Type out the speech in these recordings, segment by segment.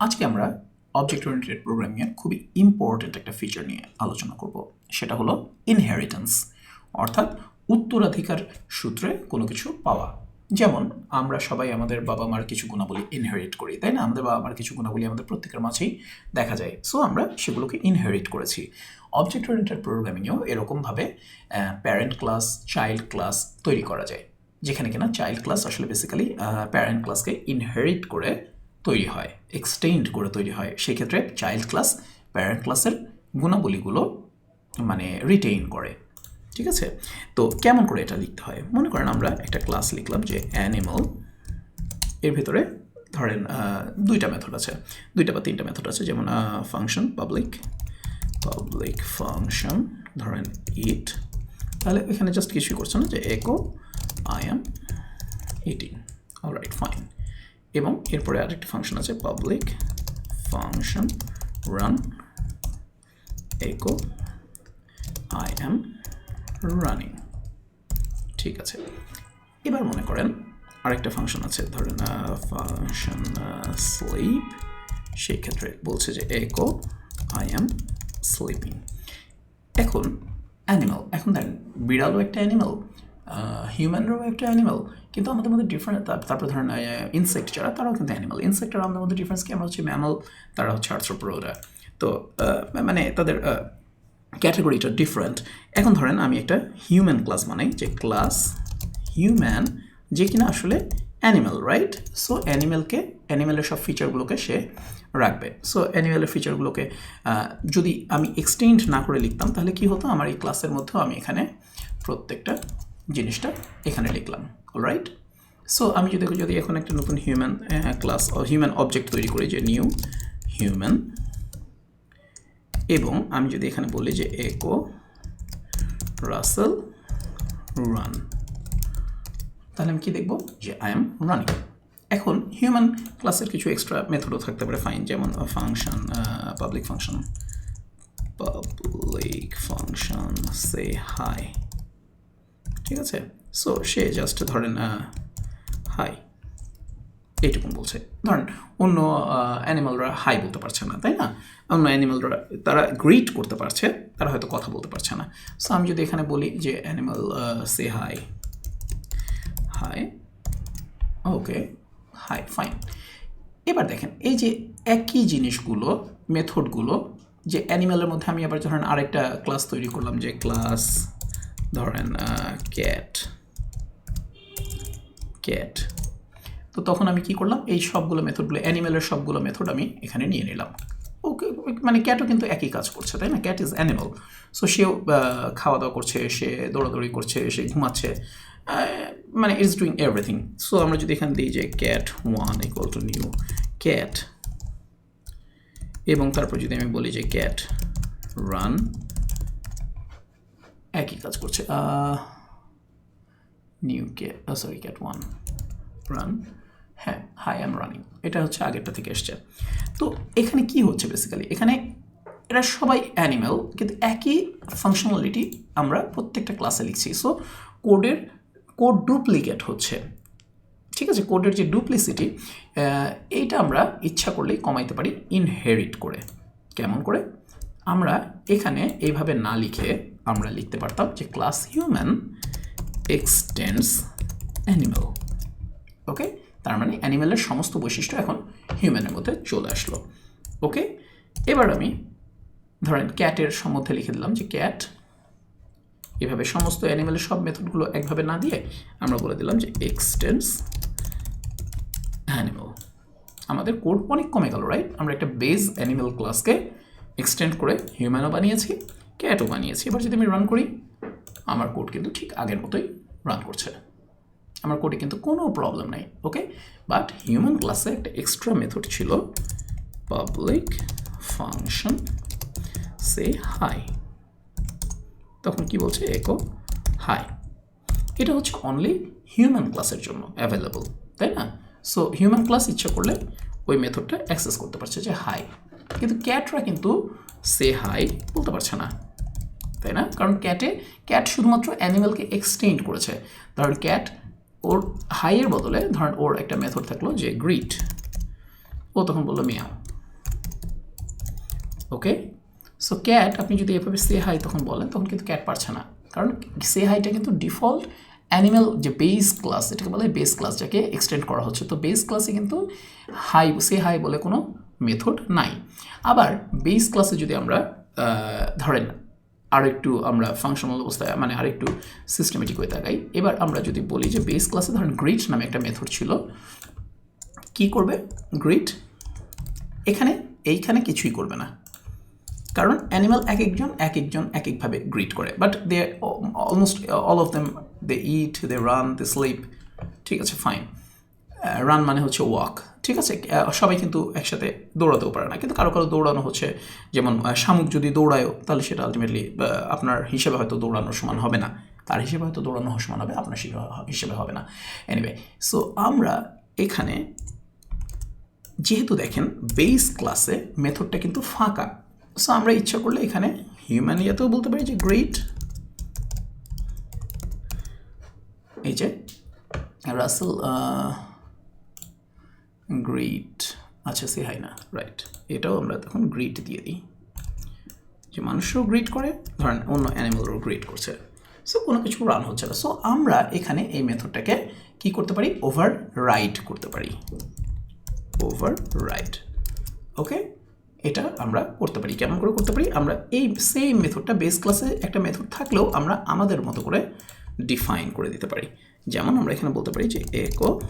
আজকে আমরা object oriented প্রোগ্রামিংয়ের খুবই ইম্পর্ট্যান্ট একটা ফিচার নিয়ে আলোচনা করব। সেটা হলো ইনহেরিটেন্স অর্থাৎ উত্তরাধিকার সূত্রে কোনো কিছু পাওয়া। যেমন, আমরা সবাই আমাদের বাবা মার কিছু গুণাবলী ইনহেরিট করি, তাই না? আমাদের বাবা মার কিছু গুণাবলী আমাদের প্রত্যেকের মাঝেই দেখা যায়। সো আমরা সেগুলোকে ইনহেরিট করেছি। অবজেক্ট ওরিয়েন্টেড প্রোগ্রামিংয়েও এরকমভাবে প্যারেন্ট ক্লাস চাইল্ড ক্লাস তৈরি করা যায়। যেখানে কিনা চাইল্ড ক্লাস আসলে বেসিক্যালি প্যারেন্ট ক্লাসকে ইনহেরিট করে তৈরি হয় এক্সটেন্ড করে তৈরি হয়। সেক্ষেত্রে চাইল্ড ক্লাস প্যারেন্ট ক্লাসের গুণাবলীগুলো মানে রিটেইন করে। ঠিক আছে? তো কেমন করে এটা লিখতে হয়? মনে করেন আমরা একটা ক্লাস লিখলাম যে অ্যানিমাল এর ভিতরে ধরেন দুইটা মেথড আছে। দুইটা বা তিনটা মেথড আছে, যেমন ফাংশন পাবলিক পাবলিক ফাংশন ধরেন ইট তাহলে এখানে জাস্ট কিছুই করছে না যে echo I am eating alright fine এবং এরপরে আরেকটা ফাংশন আছে public function run echo I am running ঠিক আছে। এবার মনে করেন আরেকটা ফাংশন আছে, ধরেন ফাংশন স্লিপ সেই ক্ষেত্রে বলছে যে একো আই এম স্লিপিং এখন অ্যানিমাল এখন দেখেন বিড়ালও একটা অ্যানিমাল হিউম্যানরাও একটা অ্যানিমাল কিন্তু আমাদের মধ্যে ডিফারেন্ট তারপরে ধরেন ইনসেক্ট যারা, তারাও কিন্তু অ্যানিমাল ইনসেক্ট আর আমাদের মধ্যে ডিফারেন্স কি? আমরা হচ্ছে ম্যামাল তারা হচ্ছে আর্থ্রোপ্রোডা তো মানে তাদের ক্যাটাগরিটা ডিফারেন্ট এখন ধরেন আমি একটা হিউম্যান ক্লাস বানাই, যে ক্লাস হিউম্যান যে কিনা আসলে অ্যানিম্যাল রাইট সো অ্যানিম্যালকে অ্যানিম্যালের সব ফিচারগুলোকে সে রাখবে। সো অ্যানিম্যালের ফিচারগুলোকে যদি আমি এক্সটেন্ড না করে লিখতাম, তাহলে কি হতো? আমার এই ক্লাসের মধ্যেও আমি এখানে প্রত্যেকটা জিনিসটা এখানে লিখলাম রাইট সো আমি যদি যদি এখন একটা নতুন হিউম্যান ক্লাস হিউম্যান অবজেক্ট তৈরি করি যে নিউ হিউম্যান এবং আমি যদি এখানে বলি যে একো রাসেল রান তাহলে আমি কি দেখব? যে আই এম রানিং এখন হিউম্যান ক্লাসের কিছু এক্সট্রা মেথডও থাকতে পারে ফাইন যেমন function public function public function say hi ঠিক আছে? সো সে জাস্ট ধরেন হাই এইটুকুন বলছে। ধরেন, অন্য অ্যানিমালরা হাই বলতে পারছে না, তাই না? অন্য অ্যানিমালরা তারা গ্রিট করতে পারছে, তারা হয়তো কথা বলতে পারছে না। সো আমি যদি এখানে বলি যে animal say hi hi okay hi fine এবার দেখেন, এই যে একই জিনিসগুলো মেথডগুলো যে অ্যানিমালের মধ্যে আমি আবার ধরেন আরেকটা ক্লাস তৈরি করলাম, যে ক্লাস ধরেন ক্যাট ক্যাট তো তখন আমি কি করলাম? এই সবগুলো মেথডগুলো অ্যানিমেলের সবগুলো মেথড আমি এখানে নিয়ে নিলাম। ওকে মানে ক্যাটও কিন্তু একই কাজ করছে, তাই না? ক্যাট ইজ অ্যানিমাল সো সেও খাওয়া দাওয়া করছে, সে দৌড়াদৌড়ি করছে, সে ঘুমাচ্ছে মানে ইটস ডুইং এভরিথিং সো আমরা যদি এখানে দিই যে cat one equal to new cat এবং তারপর যদি আমি বলি যে ক্যাট রান একই কাজ করছে new cat sorry cat one run হ্যাঁ হাই অ্যাম রানিং এটা হচ্ছে আগেরটা থেকে এসছে। তো এখানে কি হচ্ছে বেসিক্যালি এখানে এরা সবাই অ্যানিম্যাল কিন্তু একই ফাংশনালিটি আমরা প্রত্যেকটা ক্লাসে লিখছি। সো কোডের কোড ডুপ্লিকেট হচ্ছে। ঠিক আছে? কোডের যে ডুপ্লিসিটি এইটা আমরা ইচ্ছা করলেই কমাইতে পারি ইনহেরিট করে। কেমন করে? আমরা এখানে এইভাবে না লিখে আমরা লিখতে পারতাম যে class human extends animal okay তার মানে অ্যানিম্যালের সমস্ত বৈশিষ্ট্য এখন হিউম্যানের মধ্যে চলে আসলো ওকে এবার আমি ধরেন ক্যাটের সম্বন্ধে লিখে দিলাম যে ক্যাট এভাবে সমস্ত অ্যানিম্যালের সব মেথডগুলো একভাবে না দিয়ে আমরা বলে দিলাম যে এক্সটেন্স অ্যানিম্যাল আমাদের কোড অনেক কমে গেল রাইট আমরা একটা বেজ অ্যানিম্যাল ক্লাসকে এক্সটেন্ড করে হিউম্যানও বানিয়েছি। ক্যাটও বানিয়েছি এবার যদি আমি রান করি, আমার কোড কিন্তু ঠিক আগের মতোই রান করছে। আমার কোডে কিন্তু কোনো প্রবলেম নাই ওকে বাট হিউম্যান ক্লাসে একটা এক্সট্রা মেথড ছিল পাবলিক ফাংশন সে হাই তখন কি বলছে? একো হাই এটা হচ্ছে অনলি হিউম্যান ক্লাসের জন্য অ্যাভেলেবল তাই না? সো হিউম্যান ক্লাস ইচ্ছা করলে ওই মেথডটা অ্যাক্সেস করতে পারছে যে হাই কিন্তু ক্যাটরা কিন্তু সে হাই বলতে পারছে না। তাই না? কারণ ক্যাটে ক্যাট শুধুমাত্র অ্যানিমেলকে এক্সটেন্ড করেছে। ধরেন ক্যাট ওর হাইয়ের বদলে ধরেন ওর একটা মেথড থাকল যে গ্রিট ও তখন বলল মিয়াও ওকে সো ক্যাট আপনি যদি এভাবে সে হাই তখন বলেন, তখন কিন্তু ক্যাট পারছে না। কারণ সে হাইটা কিন্তু ডিফল্ট অ্যানিম্যাল যে বেস ক্লাস এটাকে বলে বেস ক্লাস যাকে এক্সটেন্ড করা হচ্ছে। তো বেস ক্লাসে কিন্তু হাই সে হাই বলে কোনো মেথড নাই। আবার বেস ক্লাসে যদি আমরা ধরেন আর একটু আমরা ফাংশনাল অবস্থায় মানে আর একটু সিস্টেমেটিক হয়ে থাকাই এবার আমরা যদি বলি যে বেস ক্লাসে ধরেন গ্রিট নামে একটা মেথড ছিল। কি করবে? গ্রিট এখানে, এইখানে কিছুই করবে না। কারণ অ্যানিমাল এক একজন এক একজন, এক একভাবে গ্রিট করে। But they almost all of them they eat they run they sleep ঠিক আছে ফাইন রান মানে হচ্ছে ওয়াক ঠিক আছে? সবাই কিন্তু একসাথে দৌড়াতেও পারে না। কিন্তু কারও কারও দৌড়ানো হচ্ছে, যেমন শামুক যদি দৌড়ায়ও তাহলে সেটা আলটিমেটলি আপনার হিসেবে হয়তো দৌড়ানোর সমান হবে না। তার হিসেবে হয়তো দৌড়ানো সমান হবে, আপনার হিসেবে- হবে না। এনিওয়ে সো আমরা এখানে যেহেতু দেখেন বেস ক্লাসে মেথডটা কিন্তু ফাঁকা। সো আমরা ইচ্ছা করলে এখানে হিউম্যান ইয়াতেও বলতে পারি যে গ্রেট এই যে রাসেল গ্রেট আচ্ছা সে হয় না রাইট এটাও আমরা তখন গ্রেট দিয়ে দিই। যে মানুষও গ্রেট করে, ধরেন অন্য অ্যানিমালও গ্রেট করছে। সো কোনো কিছু রান হচ্ছে না। সো আমরা এখানে এই মেথডটাকে কি করতে পারি? ওভার রাইড করতে পারি। ওভার রাইট ওকে এটা আমরা করতে পারি। কেমন করে করতে পারি? আমরা এই সেম মেথডটা বেস ক্লাসে একটা মেথড থাকলেও আমরা আমাদের মতো করে ডিফাইন করে দিতে পারি। যেমন আমরা এখানে বলতে পারি যে একো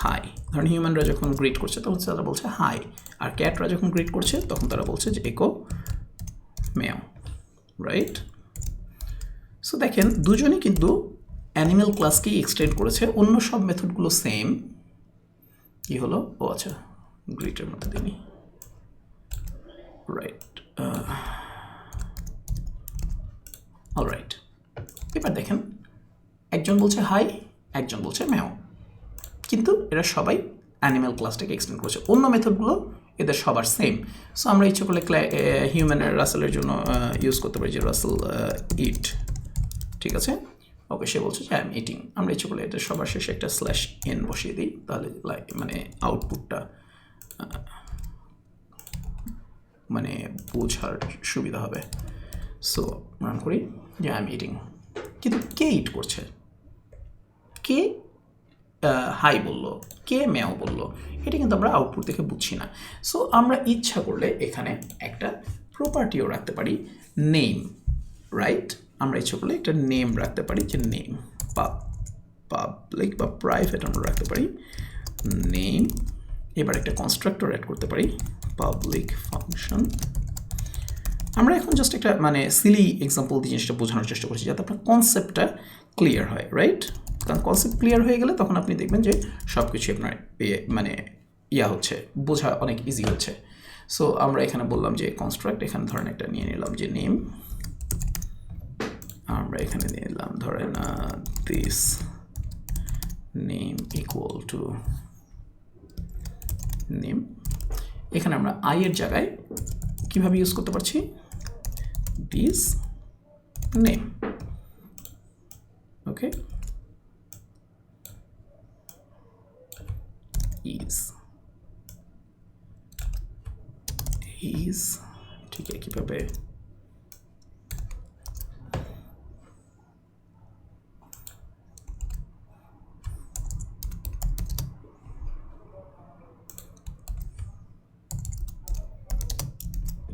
হাই ধরেন হিউম্যানরা যখন গ্রিট করছে, তখন তারা বলছে হাই আর ক্যাটরা যখন গ্রিট করছে, তখন তারা বলছে যে একো মেও রাইট সো দেখেন, দুজনই কিন্তু অ্যানিম্যাল ক্লাসকেই এক্সটেন্ড করেছে। অন্য সব মেথডগুলো সেম কি হলো? ও আচ্ছা গ্রিটের মধ্যে দিনই রাইট অলরাইট এবার দেখেন, একজন বলছে হাই একজন বলছে ম্যাও কিন্তু এরা সবাই অ্যানিম্যাল ক্লাসটাকে এক্সটেন্ড করেছে। অন্য মেথডগুলো এদের সবার সেম সো আমরা ইচ্ছে করলে হিউম্যানের রাসেলের জন্য ইউজ করতে পারি যে রাসেল ইট ঠিক আছে? ওকে সে বলছে যে আই এম ইটিং আমরা ইচ্ছে করলে এটা সবার শেষে একটা স্ল্যাশ এন বসিয়ে দিই, তাহলে লাইক মানে আউটপুটটা মানে বোঝার সুবিধা হবে। সো রান করি যে আই এম ইটিং কিন্তু কে ইট করছে? কে হাই বলল, কে ম্যাও বলল, এটা কিন্তু আমরা আউটপুট দেখে বুঝছি না। সো আমরা ইচ্ছা করলে এখানে একটা প্রপার্টিও রাখতে পারি নেম রাইট আমরা ইচ্ছা করলে একটা নেম রাখতে পারি, যে নেম পাব পাবলিক বা প্রাইভেট আমরা রাখতে পারি নেম এবার একটা কনস্ট্রাক্টর অ্যাড করতে পারি পাবলিক ফাংশন আমরা এখন জাস্ট একটা মানে সিলি এক্সাম্পল দিয়ে জিনিসটা বোঝানোর চেষ্টা করছি, যাতে আপনার কনসেপ্টটা ক্লিয়ার হয় রাইট কারণ কনসেপ্ট ক্লিয়ার হয়ে গেলে তখন আপনি দেখবেন যে সব কিছুই আপনার মানে ইয়া হচ্ছে, বোঝা অনেক ইজি হচ্ছে। সো আমরা এখানে বললাম যে কনস্ট্রাক্ট এখানে ধরেন একটা নিয়ে নিলাম যে নেম আমরা এখানে নিয়ে নিলাম, ধরেন this name equal to name এখানে আমরা আই এর জায়গায় কীভাবে ইউজ করতে পারছি? This name okay is is আছে কীভাবে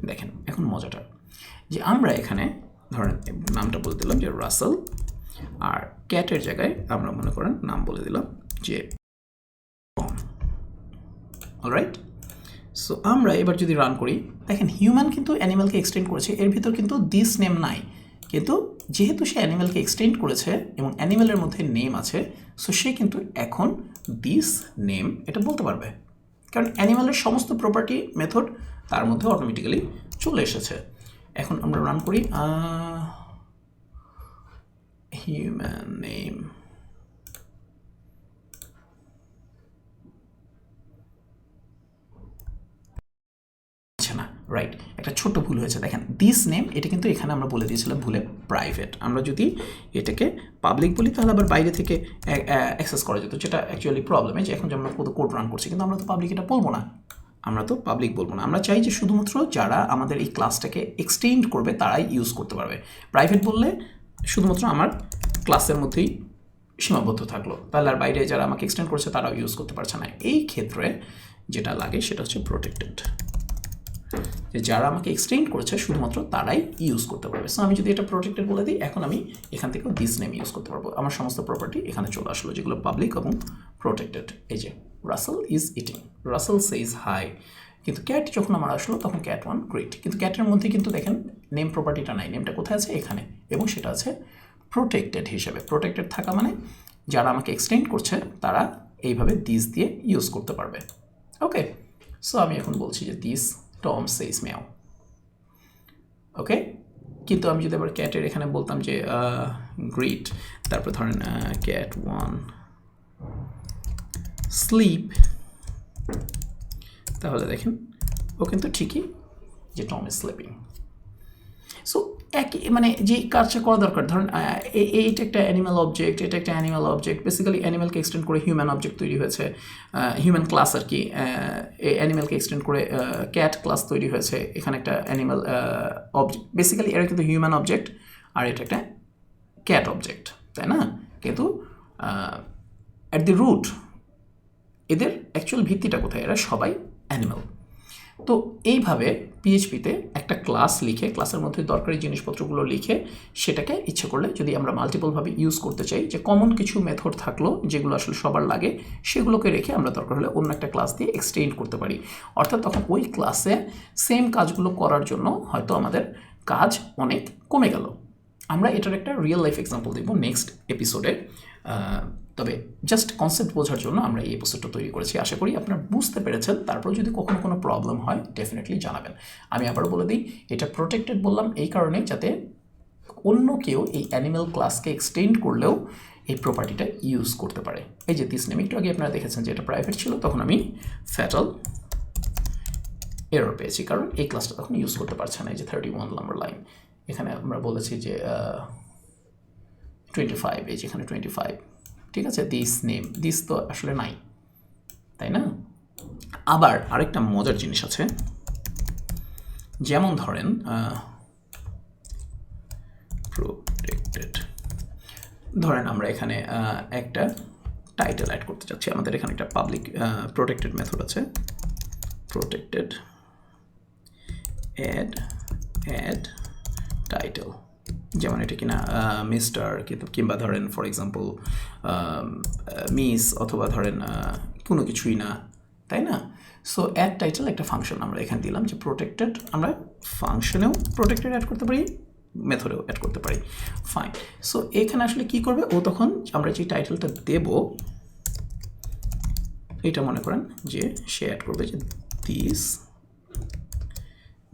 দেখেন, এখন মজাটা। যে আমরা এখানে, ধরেন, নামটা বলে দিলাম যে রাসেল আর ক্যাটের জায়গায় আমরা মনে করেন নাম বলে দিলাম যে অলরাইট সো আমরা এবার যদি রান করি, দেখেন হিউম্যান কিন্তু অ্যানিমালকে এক্সটেন্ড করেছে, এর ভিতর কিন্তু দিস নেম নাই। কিন্তু যেহেতু সে অ্যানিমালকে এক্সটেন্ড করেছে এবং অ্যানিমালের মধ্যে নেম আছে সো সে কিন্তু এখন দিস নেম এটা বলতে পারবে। কারণ অ্যানিমালের সমস্ত প্রপার্টি মেথড তার মধ্যে অটোমেটিক্যালি চলে এসেছে। এখন আমরা রান করি হিউম্যান নেম আচ্ছা না রাইট একটা ছোট্ট ভুল হয়েছে, দেখেন দিস নেম এটা কিন্তু এখানে আমরা বলে দিয়েছিলাম ভুলে প্রাইভেট আমরা যদি এটাকে পাবলিক বলি, তাহলে আবার বাইরে থেকে অ্যাক্সেস করা যেত, যেটা অ্যাকচুয়ালি প্রবলেম যে এখন যে আমরা কত কোড রান করছি, কিন্তু আমরা তো পাবলিক এটা বলব না। আমরা তো পাবলিক বলব না। আমরা চাই যে শুধুমাত্র যারা আমাদের এই ক্লাসটাকে এক্সটেন্ড করবে, তারাই ইউজ করতে পারবে। প্রাইভেট বললে শুধুমাত্র আমার ক্লাসের মধ্যেই সীমাবদ্ধ থাকল। তাহলে আর বাইরে যারা আমাকে এক্সটেন্ড করছে, তারাও ইউজ করতে পারছে না। এই ক্ষেত্রে যেটা লাগে, সেটা হচ্ছে প্রোটেক্টেড যে যারা আমাকে এক্সটেন্ড করেছে, শুধুমাত্র তারাই ইউজ করতে পারবে। সো আমি যদি এটা প্রোটেক্টেড বলে দিই, এখন আমি এখান থেকেও দিস নেম ইউজ করতে পারব। আমার সমস্ত প্রপার্টি এখানে চলে আসলো, যেগুলো পাবলিক এবং প্রোটেক্টেড এই যে Russell is eating Russell says hi কিন্তু ক্যাট যখন আমার আসলো, তখন ক্যাট ওয়ান গ্রেট কিন্তু ক্যাটের মধ্যে কিন্তু দেখেন নেম প্রপার্টিটা নাই। নেমটা কোথায় আছে? এখানে। এবং সেটা আছে প্রোটেক্টেড হিসেবে। প্রোটেক্টেড থাকা মানে যারা আমাকে এক্সটেন্ড করছে, তারা এইভাবে দিস দিয়ে ইউজ করতে পারবে। ওকে সো আমি এখন বলছি যে দিস টম সেইস মেও ওকে কিন্তু আমি যদি আবার ক্যাটের এখানে বলতাম যে গ্রিট তারপর ধরেন ক্যাট ওয়ান স্লিপ তাহলে দেখেন, ও কিন্তু ঠিকই যে টম ইজ স্লিপিং সো একই মানে যে কাজটা করা দরকার, ধরুন এইটা একটা অ্যানিমাল অবজেক্ট এটা একটা অ্যানিমাল অবজেক্ট বেসিক্যালি অ্যানিমালকে এক্সটেন্ড করে হিউম্যান অবজেক্ট তৈরি হয়েছে হিউম্যান ক্লাস আর কি অ্যানিমালকে এক্সটেন্ড করে ক্যাট ক্লাস তৈরি হয়েছে, এখানে একটা অ্যানিমাল অবজেক্ট বেসিক্যালি এরা কিন্তু হিউম্যান অবজেক্ট আর এটা একটা ক্যাট অবজেক্ট তাই না? কিন্তু অ্যাট দি রুট এদের অ্যাকচুয়াল ভিত্তিটা কোথায়? এরা সবাই অ্যানিমাল তো এইভাবে পিএইচপিতে একটা ক্লাস লিখে ক্লাসের মধ্যে দরকারি জিনিসপত্রগুলো লিখে সেটাকে ইচ্ছে করলে যদি আমরা মাল্টিপলভাবে ইউজ করতে চাই, যে কমন কিছু মেথড থাকল যেগুলো আসলে সবার লাগে, সেগুলোকে রেখে আমরা দরকার হলে অন্য একটা ক্লাস দিয়ে এক্সটেন্ড করতে পারি। অর্থাৎ তখন ওই ক্লাসে সেম কাজগুলো করার জন্য হয়তো আমাদের কাজ অনেক কমে গেল। আমরা এটার একটা রিয়েল লাইফ এক্সাম্পল দেবো নেক্সট এপিসোডে তবে জাস্ট কনসেপ্ট বোঝার জন্য আমরা এই এপিসোডটা তৈরি করেছি। আশা করি আপনারা বুঝতে পেরেছেন। তারপর যদি কখনো কোনো প্রবলেম হয় ডেফিনেটলি জানাবেন। আমি আবার বলে দিই, এটা প্রোটেক্টেড বললাম এই কারণে যাতে অন্য কেউ এই অ্যানিম্যাল ক্লাসকে এক্সটেন্ড করলেও এই প্রপার্টিটা ইউজ করতে পারে। এই যে দিস নেম একটু আগে আপনারা দেখেছেন যে এটা প্রাইভেট ছিল, তখন আমি ফ্যাটাল এরর পেয়েছি, কারণ এই ক্লাসটা তখন ইউজ করতে পারছে না। এই যে থার্টি ওয়ান নাম্বার লাইন এখানে আমরা বলেছি যে টোয়েন্টি ফাইভ এই যেখানে টোয়েন্টি ফাইভ ঠিক আছে দিস নেম দিস তো আসলে নাই, তাই না? আবার আরেকটা মজার জিনিস আছে, যেমন ধরেন প্রোটেক্টেড ধরেন আমরা এখানে একটা টাইটেল অ্যাড করতে চাচ্ছি, আমাদের এখানে একটা পাবলিক প্রোটেক্টেড মেথড আছে প্রোটেক্টেড অ্যাড অ্যাড টাইটেল যেমন এটা কিনা মিস্টার কিংবা ধরেন ফর এক্সাম্পল মিস অথবা ধরেন কোনো কিছুই না, তাই না? সো অ্যাড টাইটেল একটা ফাংশন আমরা এখানে দিলাম যে প্রোটেক্টেড আমরা ফাংশনেও প্রোটেক্টেড অ্যাড করতে পারি মেথডেও অ্যাড করতে পারি। ফাইন সো এখানে আসলে কি করবে? ও তখন আমরা যে টাইটেলটা দেব, এটা মনে করেন যে সে অ্যাড করবে যে দিস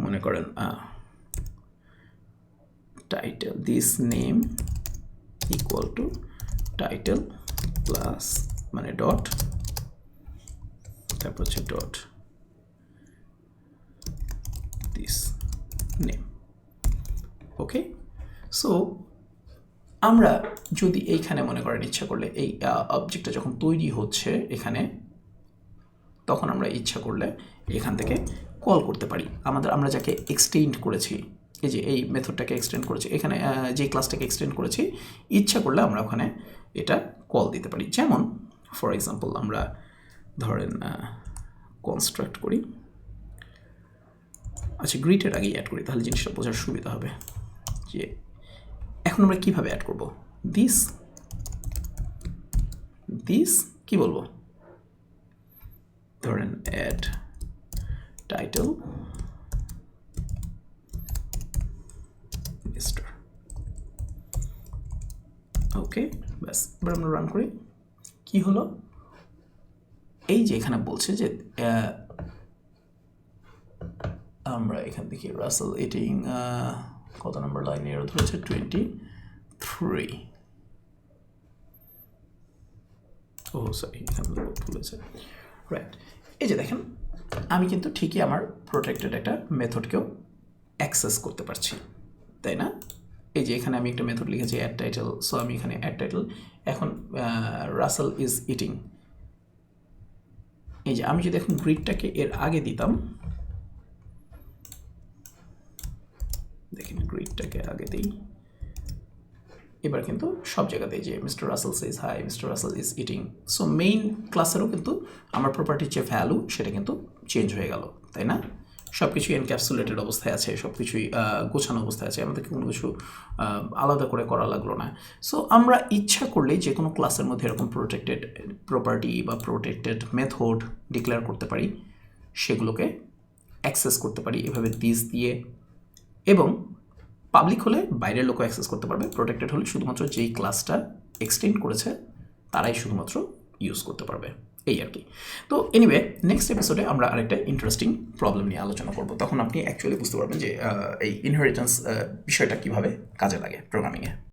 মনে করেন title this name equal to title plus মানে ডট তারপর হচ্ছে dot this name okay so আমরা যদি এইখানে মনে করেন ইচ্ছা করলে এই অবজেক্টটা যখন তৈরি হচ্ছে এখানে, তখন আমরা ইচ্ছা করলে এখান থেকে কল করতে পারি। আমাদের, আমরা যাকে এক্সটেন্ড করেছি এই যে এই মেথডটাকে এক্সটেন্ড করেছি, এখানে যে ক্লাসটাকে এক্সটেন্ড করেছি, ইচ্ছা করলে আমরা ওখানে এটা কল দিতে পারি। যেমন ফর এক্সাম্পল আমরা ধরেন কনস্ট্রাক্ট করি। আচ্ছা গ্রিটের আগেই অ্যাড করি, তাহলে জিনিসটা বোঝার সুবিধা হবে যে এখন আমরা কীভাবে অ্যাড করব? দিস দিস কি বলব? ধরেন অ্যাড টাইটেল মিস্টার ওকে ব্যাস, এবার আমরা রান করি। কি হলো? এই যে এখানে বলছে যে আমরা এখান থেকে রাসেল এটিং কত নম্বর লাইনে এরো ধরেছে? টোয়েন্টি থ্রি ও সরি হয়েছে। রাইট এই যে দেখেন, আমি কিন্তু ঠিকই আমার প্রোটেক্টেড একটা মেথডকেও অ্যাক্সেস করতে পারছি, তাই না? এই যে এখানে আমি একটা মেথড লিখেছি অ্যাড টাইটেল সো আমি এখানে অ্যাড টাইটেল এখন রাসেল ইজ ইটিং এই যে আমি যদি এখন গ্রিডটাকে এর আগে দিতাম, দেখেন গ্রিডটাকে আগে দিই, এবার কিন্তু সব জায়গাতেই যে mister Russell is hi mister Russell is eating so main ক্লাসেরও কিন্তু আমার প্রপার্টির যে ভ্যালু সেটা কিন্তু চেঞ্জ হয়ে গেল, তাই না? সব কিছুই এনক্যাপসুলেটেড অবস্থায় আছে সব কিছুই গোছানো অবস্থায় আছে, আমাদেরকে কোনো কিছু আলাদা করে করা লাগল না। সো আমরা ইচ্ছা করলে যে কোনো ক্লাসের মধ্যে এরকম প্রোটেক্টেড প্রপার্টি বা প্রোটেক্টেড মেথড ডিক্লেয়ার করতে পারি, সেগুলোকে অ্যাক্সেস করতে পারি, এভাবে দিস দিয়ে। এবং পাবলিক হলে বাইরের লোকও অ্যাক্সেস করতে পারবে প্রোটেক্টেড হলে শুধুমাত্র যেই ক্লাসটা এক্সটেন্ড করেছে, তারাই শুধুমাত্র ইউজ করতে পারবে। এই আর কি। তো এনিওয়ে নেক্সট এপিসোডে আমরা আরেকটা ইন্টারেস্টিং প্রবলেম নিয়ে আলোচনা করব। তখন আপনি অ্যাকচুয়ালি বুঝতে পারবেন যে এই ইনহেরিটেন্স বিষয়টা কীভাবে কাজে লাগে প্রোগ্রামিংয়ে